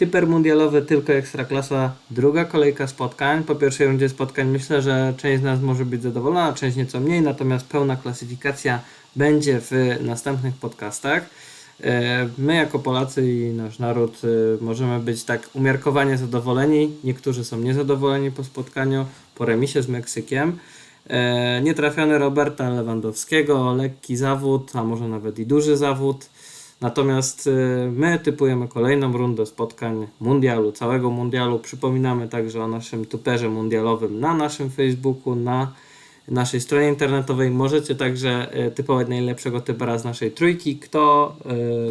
Typer mundialowy, tylko ekstraklasa, druga kolejka spotkań. Po pierwszej rundzie spotkań myślę, że część z nas może być zadowolona, część nieco mniej, natomiast pełna klasyfikacja będzie w następnych podcastach. E, My jako Polacy i nasz naród e, możemy być tak umiarkowanie zadowoleni. Niektórzy są niezadowoleni po spotkaniu, po remisie z Meksykiem. E, Nietrafiony Roberta Lewandowskiego, lekki zawód, a może nawet i duży zawód. Natomiast e, my typujemy kolejną rundę spotkań mundialu, całego mundialu. Przypominamy także o naszym tuperze mundialowym na naszym Facebooku, na naszej stronie internetowej. Możecie także e, typować najlepszego typera z naszej trójki. Kto,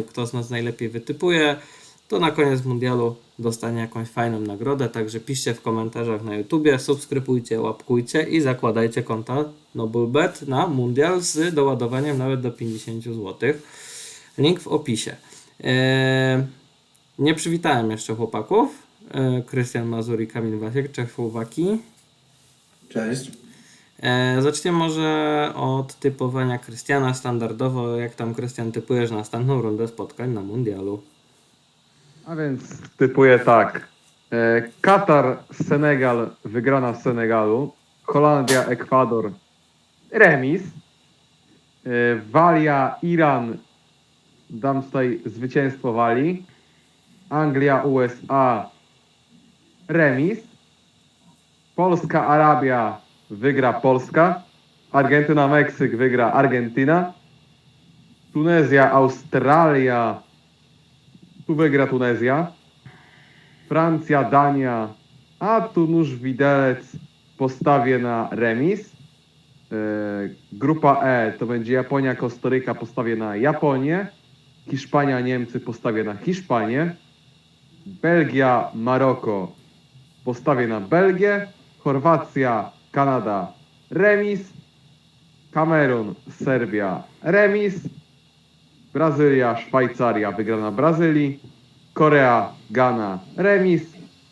e, kto z nas najlepiej wytypuje, to na koniec mundialu dostanie jakąś fajną nagrodę. Także piszcie w komentarzach na YouTubie, subskrybujcie, łapkujcie i zakładajcie konta NobleBet na mundial z doładowaniem nawet do 50 zł. Link w opisie. E, nie przywitałem jeszcze chłopaków. E, Krystian Mazur i Kamil Wasiek, Czechosłowaki. Cześć. E, zaczniemy może od typowania Krystiana standardowo. Jak tam Krystian typujesz następną rundę spotkań na mundialu? A więc typuję tak. Katar, Senegal, wygrana w Senegalu. Holandia, Ekwador, remis. Walia, Iran, dam tutaj zwycięstwo Walii. Anglia, USA, remis. Polska, Arabia, wygra Polska. Argentyna, Meksyk, wygra Argentyna. Tunezja, Australia, tu wygra Tunezja. Francja, Dania, a tu nóż widelec postawię na remis. E, grupa E to będzie Japonia, Kostaryka, postawię na Japonię. Hiszpania, Niemcy postawię na Hiszpanię. Belgia, Maroko postawię na Belgię. Chorwacja, Kanada, remis. Kamerun, Serbia, remis. Brazylia, Szwajcaria, wygrana Brazylii. Korea, Ghana, remis.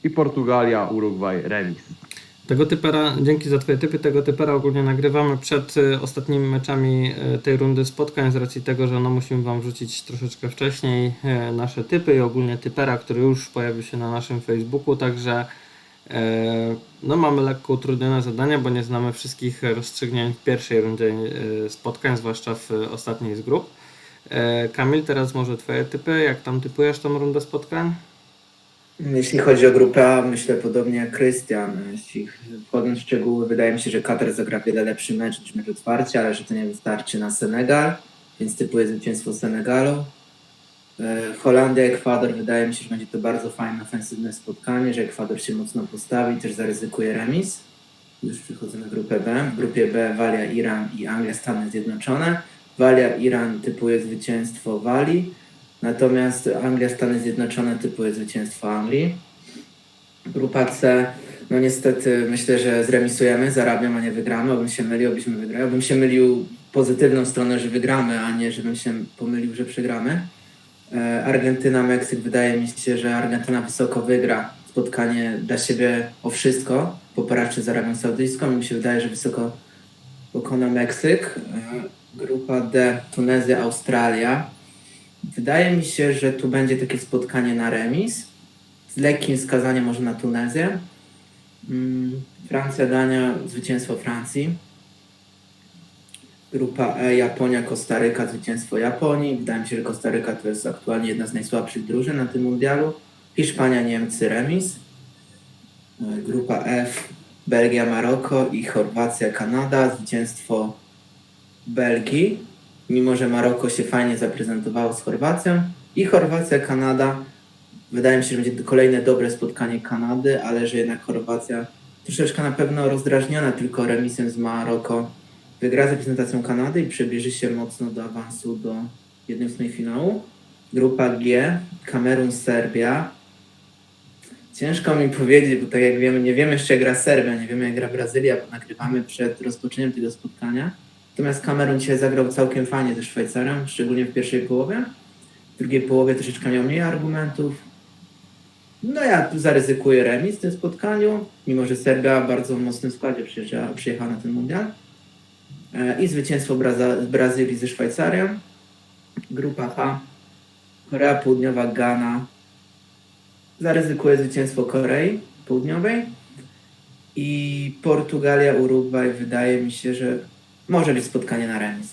I Portugalia, Urugwaj, remis. Tego typera, dzięki za Twoje typy, tego typera ogólnie nagrywamy przed y, ostatnimi meczami y, tej rundy spotkań z racji tego, że no musimy Wam wrzucić troszeczkę wcześniej y, nasze typy i ogólnie typera, który już pojawił się na naszym Facebooku, także no mamy lekko utrudnione zadanie, bo nie znamy wszystkich rozstrzygnięć w pierwszej rundzie spotkań, zwłaszcza w ostatniej z grup. Kamil, teraz może Twoje typy, jak tam typujesz tą rundę spotkań? Jeśli chodzi o grupę A, myślę podobnie jak Krystian. Jeśli wchodząc w szczegóły, wydaje mi się, że Katar zagra wiele lepszy mecz niż mecz otwarcia, ale że to nie wystarczy na Senegal, więc typuję zwycięstwo Senegalu. E, Holandia, Ekwador, wydaje mi się, że będzie to bardzo fajne, ofensywne spotkanie, że Ekwador się mocno postawi, też zaryzykuje remis. Już przechodzę na grupę B. W grupie B Walia, Iran i Anglia, Stany Zjednoczone. Walia, Iran typuje zwycięstwo Walii. Natomiast Anglia, Stany Zjednoczone typuje zwycięstwo Anglii. Grupa C, no niestety myślę, że zremisujemy z Arabią, a nie wygramy. Obym się mylił, byśmy wygrali. Obym się mylił pozytywną stronę, że wygramy, a nie żebym się pomylił, że przegramy. E, Argentyna, Meksyk, wydaje mi się, że Argentyna wysoko wygra spotkanie dla siebie o wszystko, po porażce z Arabią Saudyjską. Mi się wydaje, że wysoko pokona Meksyk. E, Grupa D, Tunezja, Australia. Wydaje mi się, że tu będzie takie spotkanie na remis z lekkim skazaniem może na Tunezję. Mm, Francja, Dania, zwycięstwo Francji. Grupa E, Japonia, Kostaryka, zwycięstwo Japonii. Wydaje mi się, że Kostaryka to jest aktualnie jedna z najsłabszych drużyn na tym mundialu. Hiszpania, Niemcy, remis. E, Grupa F, Belgia, Maroko i Chorwacja, Kanada, zwycięstwo Belgii mimo że Maroko się fajnie zaprezentowało z Chorwacją i Chorwacja, Kanada. Wydaje mi się, że będzie kolejne dobre spotkanie Kanady, ale że jednak Chorwacja troszeczkę na pewno rozdrażniona tylko remisem z Maroko wygra z reprezentacją Kanady i przybliży się mocno do awansu do 1-8 finału. Grupa G, Kamerun, Serbia. Ciężko mi powiedzieć, bo tak jak wiemy, nie wiemy jeszcze jak gra Serbia, nie wiemy jak gra Brazylia, bo nagrywamy przed rozpoczęciem tego spotkania. Natomiast Kamerun dzisiaj zagrał całkiem fajnie ze Szwajcarem, szczególnie w pierwszej połowie. W drugiej połowie troszeczkę miał mniej argumentów. No ja tu zaryzykuję remis w tym spotkaniu, mimo że Serbia w bardzo mocnym składzie przyjechała na ten mundial. E, I zwycięstwo Braza, Brazylii ze Szwajcarią. Grupa H. Korea Południowa, Ghana. zaryzykuję zwycięstwo Korei Południowej i Portugalia, Urugwaj wydaje mi się, że może być spotkanie na remis.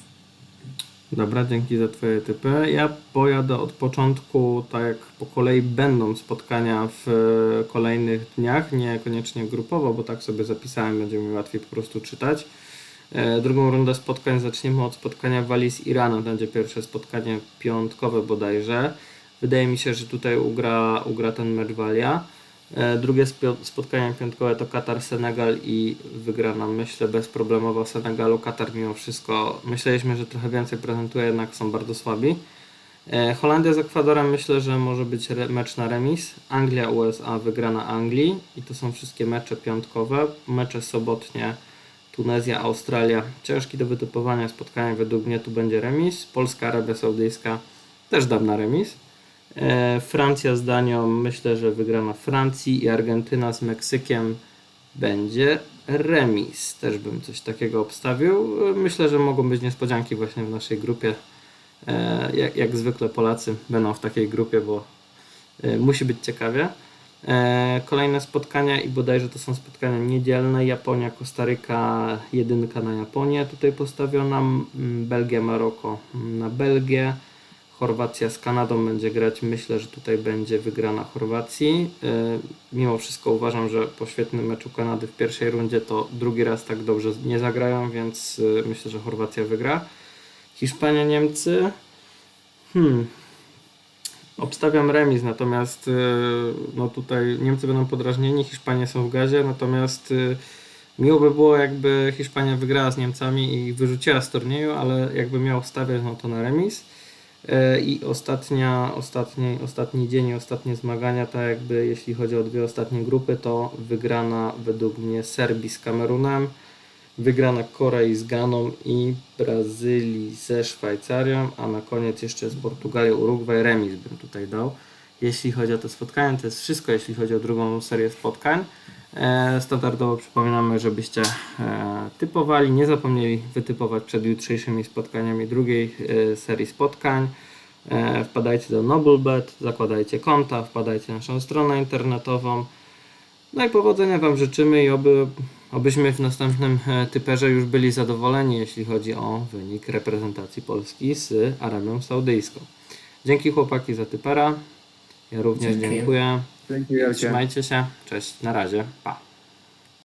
Dobra, dzięki za Twoje typy. Ja pojadę od początku, tak jak po kolei będą spotkania w e, kolejnych dniach, niekoniecznie grupowo, bo tak sobie zapisałem, będzie mi łatwiej po prostu czytać. E, Drugą rundę spotkań zaczniemy od spotkania Walii z Iranem. Będzie pierwsze spotkanie piątkowe bodajże. Wydaje mi się, że tutaj ugra, ugra ten mecz Walia. E, Drugie spotkanie piątkowe to Katar-Senegal i wygra nam, myślę, bezproblemowo Senegalu. Katar mimo wszystko, myśleliśmy, że trochę więcej prezentuje, jednak są bardzo słabi. E, Holandia z Ekwadorem myślę, że może być mecz na remis. Anglia, USA wygrana Anglii i to są wszystkie mecze piątkowe. Mecze sobotnie Tunezja, Australia. Ciężki do wytypowania spotkania, według mnie tu będzie remis. Polska, Arabia Saudyjska też dam na remis. E, Francja z Danią myślę, że wygrana Francji i Argentyna z Meksykiem będzie remis. Też bym coś takiego obstawił. Myślę, że mogą być niespodzianki właśnie w naszej grupie. E, Jak, jak zwykle Polacy będą w takiej grupie, bo e, musi być ciekawie. Kolejne spotkania i bodajże to są spotkania niedzielne. Japonia, Kostaryka, jedynka na Japonię tutaj postawiona. Belgia, Maroko na Belgię. Chorwacja z Kanadą będzie grać. Myślę, że tutaj będzie wygrana Chorwacji. E, Mimo wszystko uważam, że po świetnym meczu Kanady w pierwszej rundzie to drugi raz tak dobrze nie zagrają, więc e, myślę, że Chorwacja wygra. Hiszpania, Niemcy. Hmm. Obstawiam remis, natomiast e, no tutaj Niemcy będą podrażnieni, Hiszpanie są w gazie, natomiast miło by było jakby Hiszpania wygrała z Niemcami i wyrzuciła z turnieju, ale jakby miał stawiać no to na remis. E, I ostatnia, ostatni, ostatni dzień i ostatnie zmagania, tak jakby jeśli chodzi o dwie ostatnie grupy, to wygrana według mnie Serbii z Kamerunem, wygrana Korei z Ganą i Brazylii ze Szwajcarią, a na koniec jeszcze z Portugalią, Urugwaj, remis bym tutaj dał. Jeśli chodzi o to spotkanie, to jest wszystko, jeśli chodzi o drugą serię spotkań. E, Standardowo przypominamy, żebyście e, typowali, nie zapomnieli wytypować przed jutrzejszymi spotkaniami drugiej e, serii spotkań. Wpadajcie do NobleBet, zakładajcie konta, wpadajcie na naszą stronę internetową. No i powodzenia Wam życzymy i oby, obyśmy w następnym typerze już byli zadowoleni, jeśli chodzi o wynik reprezentacji Polski z Arabią Saudyjską. Dzięki chłopaki za typera. Ja również Dzięki. dziękuję. Trzymajcie się. Cześć. Na razie. Pa.